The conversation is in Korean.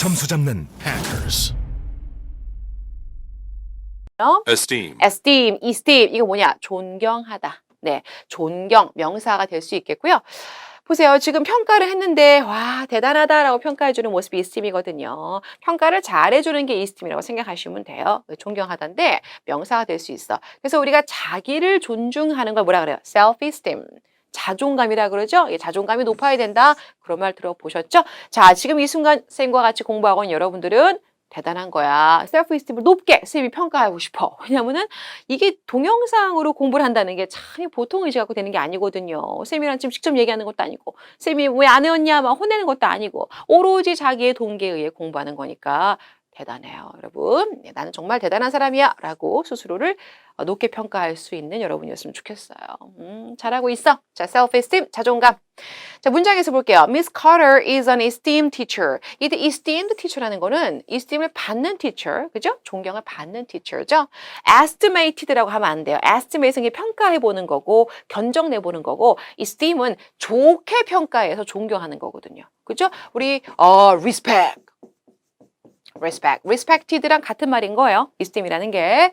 점수 잡는 hackers. esteem, esteem, esteem 이거 뭐냐? 존경하다. 네, 존경 명사가 될 수 있겠고요. 보세요. 지금 평가를 했는데 와 대단하다라고 평가해주는 모습이 esteem이거든요. 평가를 잘해주는 게 esteem이라고 생각하시면 돼요. 존경하다인데 명사가 될 수 있어. 그래서 우리가 자기를 존중하는 걸 뭐라 그래요? self-esteem. 자존감이라 그러죠? 예, 자존감이 높아야 된다. 그런 말 들어보셨죠? 자, 지금 이 순간 쌤과 같이 공부하고 있는 여러분들은 대단한 거야. 셀프 이스팀을 높게 쌤이 평가하고 싶어. 왜냐면은 이게 동영상으로 공부를 한다는 게 참 보통 의지 갖고 되는 게 아니거든요. 쌤이랑 지금 직접 얘기하는 것도 아니고, 쌤이 왜 안 해왔냐 막 혼내는 것도 아니고, 오로지 자기의 동기에 의해 공부하는 거니까 대단해요, 여러분. 네, 나는 정말 대단한 사람이야. 라고 스스로를 어, 높게 평가할 수 있는 여러분이었으면 좋겠어요. 음, 잘하고 있어. 자, self-esteem, 자존감. 자, 문장에서 볼게요. Miss Carter is an esteemed teacher. 이때 esteemed teacher라는 거는 esteem을 받는 teacher, 그죠? 존경을 받는 teacher죠. estimated라고 하면 안 돼요. estimate은 평가해 보는 거고, 견적내 보는 거고, esteem은 좋게 평가해서 존경하는 거거든요. 그죠? 우리 어, respect. Respect. respected랑 같은 말인 거예요. esteem이라는 게.